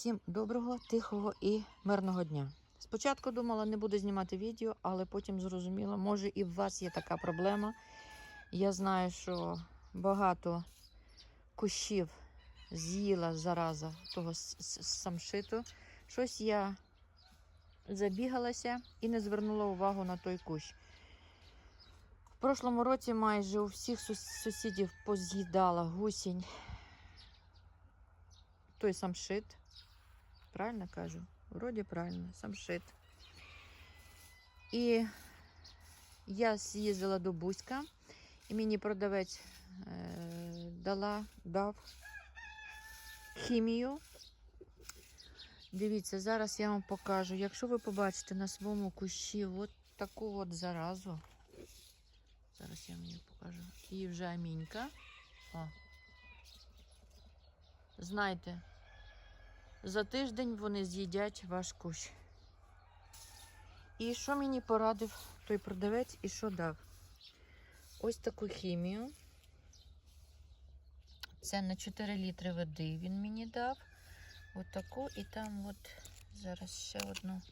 Всім доброго, тихого і мирного дня. Спочатку думала, не буду знімати відео, але потім зрозуміла, може і в вас є така проблема. Я знаю, що багато кущів з'їла зараза того самшиту. Щось я забігалася і не звернула увагу на той кущ. В прошлому році майже у всіх сусідів поз'їдала гусінь той самшит. Правильно кажу? Вроді правильно, самшит. І я з'їздила до Бузька, і мені продавець е, дала, дав хімію. Дивіться, зараз я вам покажу. Якщо ви побачите на своєму кущі от таку от заразу. Зараз я вам її покажу. І вже амінька. О. Знайте, за тиждень вони з'їдять ваш кущ. І що мені порадив той продавець і що дав? Ось таку хімію. Це на 4 літри води він мені дав. От таку і там от зараз ще одну.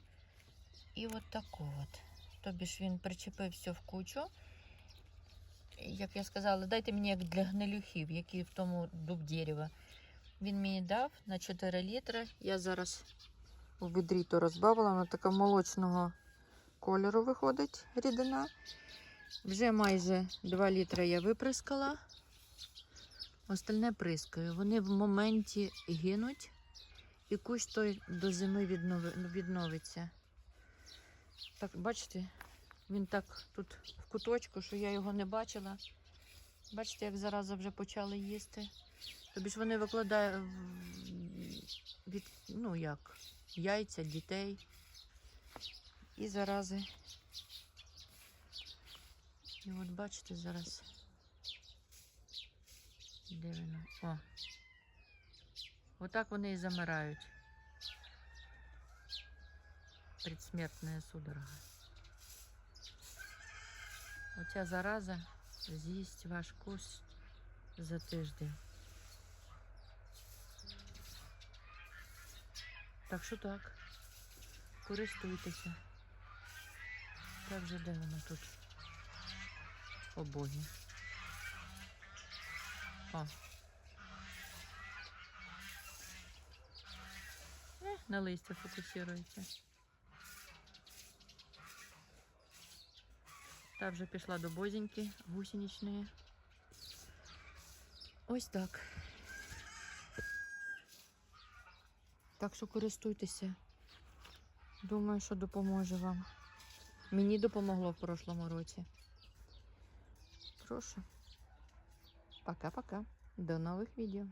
І от таку от. Тобі ж він причепив все в кучу. Як я сказала, дайте мені як для гнилюхів, які в тому дуб дерева. Він мені дав на 4 літри. Я зараз у відрі то розбавила, вона така молочного кольору виходить рідина. Вже майже 2 літри я виприскала. Остальне прискаю. Вони в моменті гинуть, і кущ той до зими відновиться. Так, бачите, він так тут в куточку, що я його не бачила. Бачите, як зараза вже почали їсти. Тобі ж вони викладають від, ну як, яйця, дітей і зарази. І от бачите зараз. Де воно? О. Отак вони і замирають. Предсмертная судорога. Оця зараза з'їсть ваш кусь за тиждень. Так що так. Користуйтеся. Так вже де воно тут? О боги. О. Е, на листя фокусується. Та вже пішла до бозіньки гусеничної. Ось так. Так що користуйтеся. Думаю, що допоможе вам. Мені допомогло в прошлому році. Прошу. Пока-пока. До нових відео.